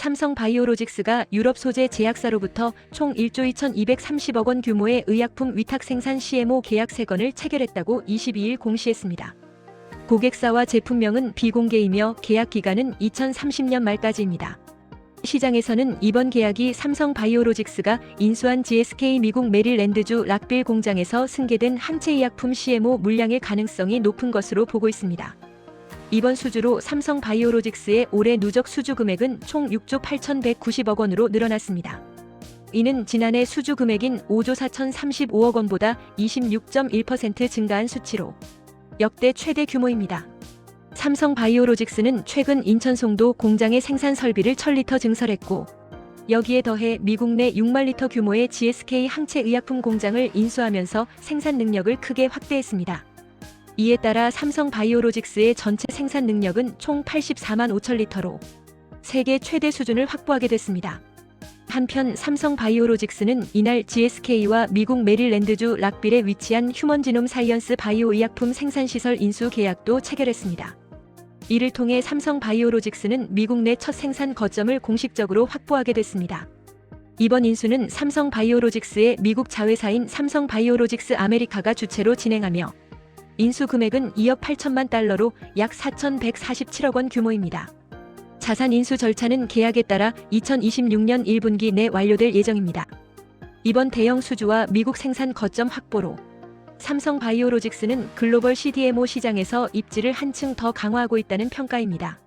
삼성 바이오로직스가 유럽 소재 제약사로부터 총 1조 2230억 원 규모의 의약품 위탁 생산 CMO 계약 3건을 체결했다고 22일 공시했습니다. 고객사와 제품명은 비공개이며 계약 기간은 2030년 말까지입니다. 시장에서는 이번 계약이 삼성 바이오로직스가 인수한 GSK 미국 메릴랜드주 락빌 공장에서 승계된 항체의약품 CMO 물량의 가능성이 높은 것으로 보고 있습니다. 이번 수주로 삼성 바이오로직스의 올해 누적 수주 금액은 총 6조 8,190억 원으로 늘어났습니다. 이는 지난해 수주 금액인 5조 4,035억 원보다 26.1% 증가한 수치로 역대 최대 규모입니다. 삼성 바이오로직스는 최근 인천 송도 공장의 생산 설비를 1,000리터 증설했고 여기에 더해 미국 내 6만 리터 규모의 GSK 항체 의약품 공장을 인수하면서 생산 능력을 크게 확대했습니다. 이에 따라 삼성 바이오로직스의 전체 생산 능력은 총 84만 5천 리터로 세계 최대 수준을 확보하게 됐습니다. 한편 삼성 바이오로직스는 이날 GSK와 미국 메릴랜드주 락빌에 위치한 휴먼지놈 사이언스 바이오 의약품 생산시설 인수 계약도 체결했습니다. 이를 통해 삼성 바이오로직스는 미국 내 첫 생산 거점을 공식적으로 확보하게 됐습니다. 이번 인수는 삼성 바이오로직스의 미국 자회사인 삼성 바이오로직스 아메리카가 주체로 진행하며 인수 금액은 2억 8천만 달러로 약 4,147억 원 규모입니다. 자산 인수 절차는 계약에 따라 2026년 1분기 내 완료될 예정입니다. 이번 대형 수주와 미국 생산 거점 확보로 삼성 바이오로직스는 글로벌 CDMO 시장에서 입지를 한층 더 강화하고 있다는 평가입니다.